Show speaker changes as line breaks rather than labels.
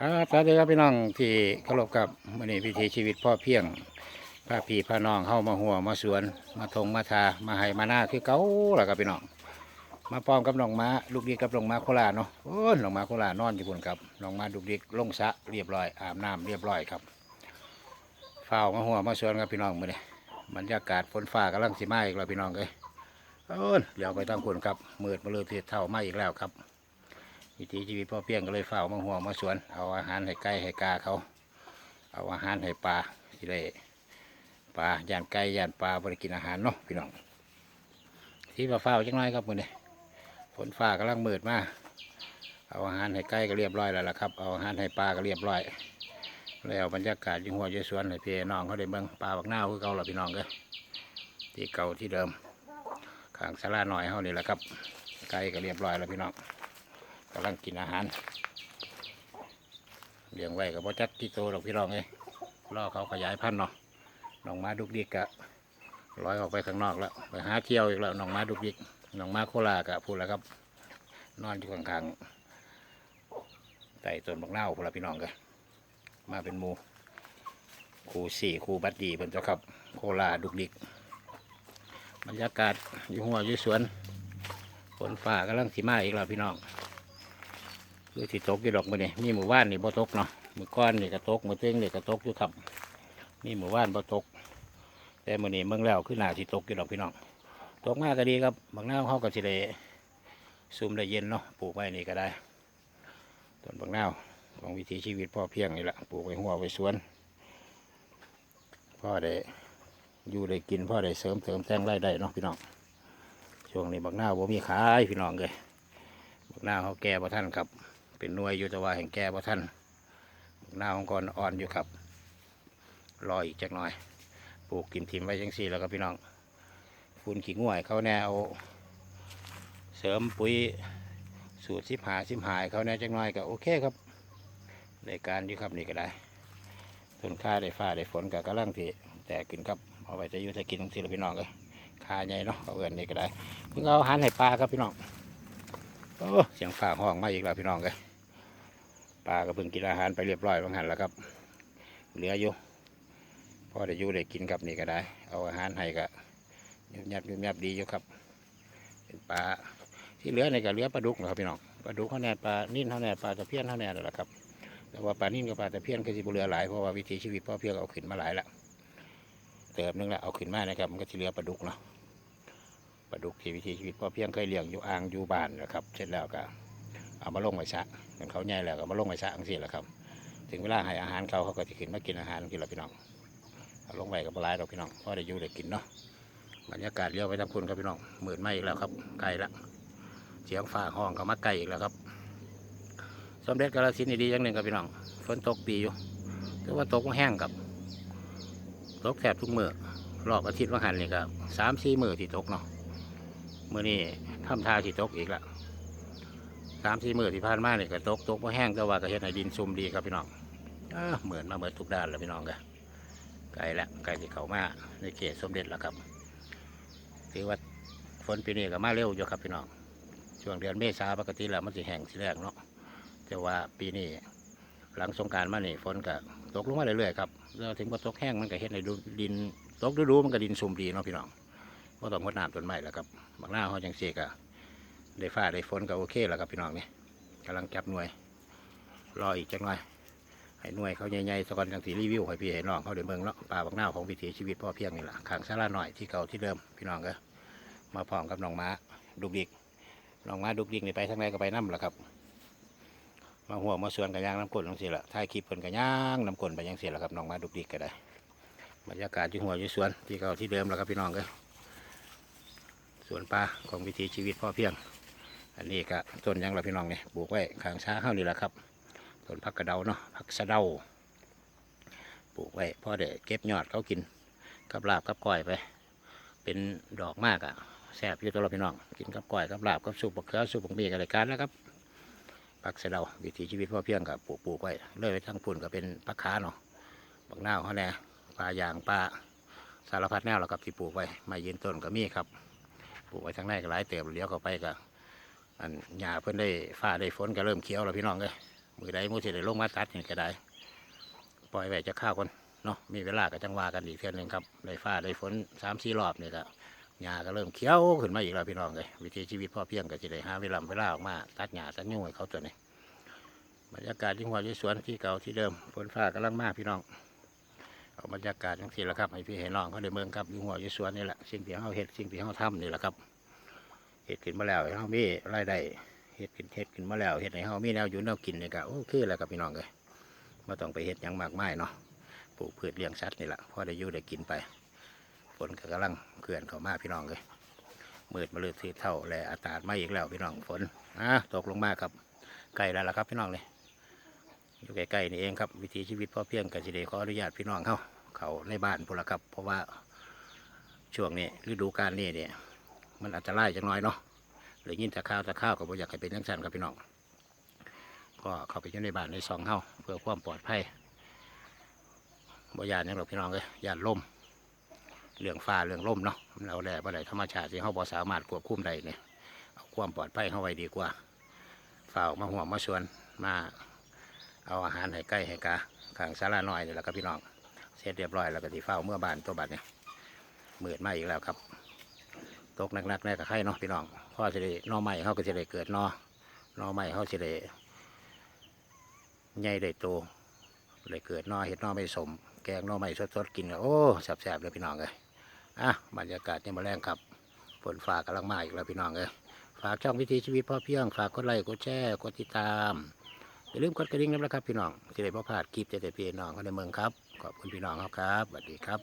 ครับสวัสดีครับพี่น้องที่เคารพกับวันนี้วิถีชีวิตพ่อเพียงพาพี่พาน้องเข้ามาหัวมาสวน มาทงมาทามาให้มาหน้าคือเก่าแหละครับพี่น้องมาพร้อมกับน้องม้าลูกดีกับน้องม้าโคราเนาะโอ้น้องม้าโครานอนอยู่บนครับน้องม้าลูกดีลงสะเรียบร้อยอาบน้ำเรียบร้อยครับเฝ้ามาหัวมาสวนครับพี่น้องมื่อนี้บรรยากาศฝนฟ้ากำลังสิมาอีกแล้วพี่น้องเลยโอ้ยเดี๋ยวไปตั้งคนครับมืดมาเลยเทียเท่ามาอีกแล้วครับ วิถีชีวิตพ่อเพียงก็เลยเฝ้ามาห่วงมาสวน เอาอาหารให้ไก่ให้กาเขา เอาอาหารให้ปลาที่ได้ปลาย่านไก่ย่านปลาบริกินอาหารเนาะพี่น้อง ที่มาเฝ้าจังไรครับมือนี้ฝนฟ้ากำลังมืดมากเอาอาหารให้ไก่ก็เรียบร้อยแล้วล่ะครับ เอาอาหารให้ปลาก็เรียบร้อย แล้วบรรยากาศยิ่งหัวยิ่งสวนให้พี่น้องเขาได้เบิ่งปลาบักหน้าคือเก่าและพี่น้องเลยที่เก่าที่เดิมข้างสาราหน่อยเขานี่แหละครับ ไก่ก็เรียบร้อยแล้วพี่น้อง กำลังกินอาหารเลี้ยงไว้กับพ่อจัดที่โตดอกพี่รองเลยรอเขาขยายพันธุ์เนาะน้องม้าดุกดิกกะลอยออกไปข้างนอกแล้วไปหาเที่ยวอีกแล้วน้องม้าดุกดิกน้องม้าโคลากะพูดแล้วครับ นอนอยู่ข้างๆใต้ต้นบักนาพูดแล้วพี่น้องกันมาเป็นมูครูสี่ครูบัดดีเป็นเจ้าครับ โคลาดุกดิกบรรยากาศอยู่หัวอยู่สวนฝนฟ้ากำลังสีมาอีกแล้วพี่น้อง คือสิตกอยู่ดอกมือนี่มีหมู่บ้านนี่บ่ตกเนาะมือก้อนนี่ก็ตกมือเต้งนี่ก็ตกอยู่ครับ มีหมู่บ้านบ่ตก แต่มือนี่เมืองแล้วคือหนาสิตกอยู่ดอกพี่น้องตกมากก็ดีครับบางหน้าเขาก็สิได้ซุ่มได้เย็นเนาะปลูกไว้นี่ก็ได้ต้นบางหน้าของวิถีชีวิตพ่อเพียงนี่แหละปลูกไว้หัวไว้สวนพ่อได้อยู่ได้กินพ่อได้เสริมเสริมแต่งไรายได้เนาะพี่น้องช่วงนี้บักหน้าบ่มีขายพี่น้องเลยบักหน้าเขาแก่บ่ท่านครับ เป็นหน่วยอยู่แต่ว่าแห่งแก่บ่ท่านหน้าของก่อนอ่อนอยู่ครับรออีกจักหน่อย ปลูกกินทิมไว้จังสี่แล้วครับพี่น้องฝุ่นขี้ง่วยเขาแนวเสริมปุ๋ยสูตรสิบหาสิบหายเขาแนวจักหน่อยก็โอเคครับ ในการอยู่ครับนี่ก็ได้ต้นข้าได้ฟ้าได้ฝนกับกระลังที่แต่กินครับเอาไว้จะอยู่จะกินทั้งสี่แล้วพี่น้องเลยขาใหญ่เนาะเอาเอินนี่ก็ได้เพิ่งเอาอาหารให้ปลาครับพี่น้อง โอ้เสียงฝ่าห้องมาอีกแล้วพี่น้องเลยปลาก็เพิ่งกินอาหารไปเรียบร้อยบางหันแล้วครับ เหลืออยู่พอได้อยู่ได้กินกับนี่ก็ได้ เอาอาหารให้ก็ยุบยับยุบยับดีอยู่ครับ เป็นปลาที่เหลือในก็เหลือปลาดุกนะครับพี่น้องปลาดุกเขาแน่ปลานิ่นเขาแน่ปลาตะเพียนเขาแน่นั่นแหละครับแต่ว่าปลานิ่นกับปลาตะเพียนก็สิบเหลือหลายเพราะว่าวิถีชีวิตพ่อเพียงเอาขึ้นมาหลายละเติมนึงละเอาขึ้นมานะครับมันก็จะเหลือปลาดุกเนาะ ปลาดุกที่วิถีชีวิตพ่อเพียงเคยเลี้ยงอยู่อ่างอยู่บ้านนะครับ เสร็จแล้วก็เอามาลงไว้สระกันเขาใหญ่แล้วก็มาลงไว้สระอังสิแหละครับ ถึงเวลาให้อาหารเขาเขาก็จะขึ้นมากินอาหารกินละพี่น้องเอาลงไว้กับปลายเราพี่น้องพอได้อยู่ได้กินเนาะบรรยากาศเลี้ยวไปทางคุณครับพี่น้องหมื่นไม่อีกแล้วครับไกลละเสียงฟ้าห้องก็มาไกลอีกแล้วครับสมเด็จกาลสินอีดีอย่างหนึ่งครับพี่น้องฝนตกดีอยู่แต่ว่าตกแห้งครับตกแทบทุกมือรอบอาทิตย์ว่าหันนี่ครับสามสี่มือที่ตกเนาะ มื่อนี้ทำท่าที่ตกอีกละสามสี่มือที่ผ่านมาเนี่ยก็ตกตกมาแห้งแต่ว่าก็เห็นให้ดินซุ่มดีครับพี่น้องเออเหมือนมาเหมือนทุกด้านแล้วพี่น้องกันไกลละไกลที่เขามาในเขตสมเด็จแล้วครับถือว่าฝนปีนี้ก็มาเร็วอยู่ครับพี่น้องช่วงเดือนเมษาปกติแล้วมันจะแห้งสิแรกเนาะแต่ว่าปีนี้หลังสงการมานี่ฝนก็ตกลงมาเรื่อยๆครับแล้วถึงพอตกแห้งมันก็เห็นในดินตกดูๆมันก็ดินซุ่มดีเนาะพี่น้อง ก็ต้องงดน้ำต้นไม้แล้วครับบางหน้าเขาจังเสกอะได้ฟ้าได้ฝนก็โอเคแล้วครับพี่น้องนี่กำลังจับหน่วยรออีกจังหน่อยให้หน่วยเขาใหญ่ๆสกอนจังสีรีวิวให้พี่ให้น้องเขาเดินเมืองเนาะป่าบางหน้าของวิถีชีวิตพ่อเพียงนี่แหละขางสาราหน่อยที่เก่าที่เดิมพี่น้องก็มาพร้อมกับน้องม้าดุกดิกน้องม้าดุกดิกนี่ไปทางไหนก็ไปน้ำแหละครับ มาหัวมาสวนกันย่างน้ำกลนจังสีละถ่ายคลิปเพิ่นกันย่างน้ำกลนไปยังสีละครับน้องม้าดุกดิกก็ได้บรรยากาศที่หัวอยู่สวนที่เก่าที่เดิมแล้วครับพี่น้องก็ สวนปลาของวิถีชีวิตพ่อเพียง อันนี้ก็ต้นยังละพี่น้องเนี่ยปลูกไว้ข้างช้าเฮ้านี่แหละครับต้นผักกระเดาเนาะผักสะเดาปลูกไว้พ่อเด็เก็บยอดเขากินกับลาบกับก้อยไป เป็นดอกมากอะ่ะแซ่บอยู่ตัวเราพี่น้องกินกับก้อยกับลาบกับสุปบักเขือสุปบักเมียกันรายการแล้วครับผักสะเดาวิถีชีวิตพ่อเพียงกับปลูกปลูกไว้เลยไปทั้งปุ่นก็เป็นผักขาเนาะบักหน้าเขาแน่ปลายางปลาสารพัดแนวแล้วครับที่ปลูกไว้ไม่ยืนต้นก็มีครับ ปลูกไว้ทางในก็หลายเติบเลี้ยวเข้าไปก็อันหญ้าเพิ่นได้ฟ้าได้ฝนก็เริ่มเขียวแล้วพี่น้องเลยมือใดมือสิได้ลงมาตัดเนี่ก็ได้ปล่อยไว้จะข้าวก่อนเนาะมีเวลาก็จังว่ากันอีกเทื่อหนึงครับได้ฟ้าได้ฝนสามสี่รอบนี่ก็หญ้าก็เริ่มเขียวขึ้นมาอีกแล้วพี่น้องเลยวิถีชีวิตพ่อเพียงก็จะได้หาเวลาเวลาออกมาตัดหญ้าตัดยุ่งให้เขาตัวนี้บรรยากาศที่หัวที่สวนที่เก่าที่เดิมฝนฟ้ากำลังมากพี่น้อง เอาบรรยากาศทั้งสี่ละครับให้พี่ให้น้องเขาได้เมืองครับอยู่หัวอยู่สวนนี่แหละสิ่งที่เขาเห็ดสิ่งที่เขาทำนี่แหละครับเห็ดขึ้นมาแล้วให้เขามีรายได้เห็ดขึ้นเห็ดขึ้นมาแล้วเห็ดให้เขามีแนวอยู่แนวกินนี่ก็โอเคแล้วครับพี่น้องเลยไม่ต้องไปเห็ดยังมากมายเนาะปลูกพืชเลี้ยงสัตว์นี่แหละพอได้อยู่ได้กินไปฝนก็กำลังเกลื่อนเข้ามาพี่น้องเลยมืดมาเลยทีเท่าและอากาศมาอีกแล้วพี่น้องฝนอะตกลงมาครับใกล้แล้วล่ะครับพี่น้องเลย อยู่ใกล้ๆนี่เองครับ วิถีชีวิตพ่อเพียงกับสิเดขออนุญาตพี่น้องเขาเขาในบ้านพวกละครับ เพราะว่าช่วงนี้ฤดูกาลนี่เนี่ย มันอันตรายจังน้อยเนาะหรือยินแต่ข้าวต่ข้าวก็บ่อยากให้เป็นจังสั่นครับพี่น้องก็เข้าไปอยู่ในบ้านในซองเฮาเพื่อความปลอดภัยบ่ยานหยังหรอกพี่น้องเลยยานล่มเรื่องฟ้าเรื่องล่มเนาะเราแหล่บ่ได้ธรรมชาติที่เขาบ่สามารถควบคุมได้เนี่ยเอาความปลอดภัยเข้าไว้ดีกว่าฝ้าวมาห่วงมาชวนมา เอาอาหารให้ใกล้ให้กาข้างสาราน้อยนี่แหละครับพี่น้องเสร็จเรียบร้อยแล้วก็ที่เฝ้าเมื่อบานตัวบัดเนี่ยหมืดมาอีกแล้วครับ ตกหนักๆแน่กับไข่เนาะพี่น้องพ่อจะได้หนอใหม่เขาก็จะได้เกิดนอนอใหม่เขาจะได้ใหญ่ได้โตเลยเกิดนอเห็ดนอไม่สม แกงนอไม่สดๆกินก็โอ้แซ่บๆเลยพี่น้องเลยอะบรรยากาศนี่มาแรงครับฝนฟ้ากำลังมาอีกแล้วพี่น้องเลยฝากช่องวิถีชีวิตพ่อเพียงฝากกดไลค์กดแชร์กดติดตาม อย่าลืมกดกระดิ่งนะครับพี่น้องจะได้บ่พลาดคลิปเด็ดๆพี่น้องเขาในเมืองครับ ขอบคุณพี่น้องครับครับสวัสดีครับ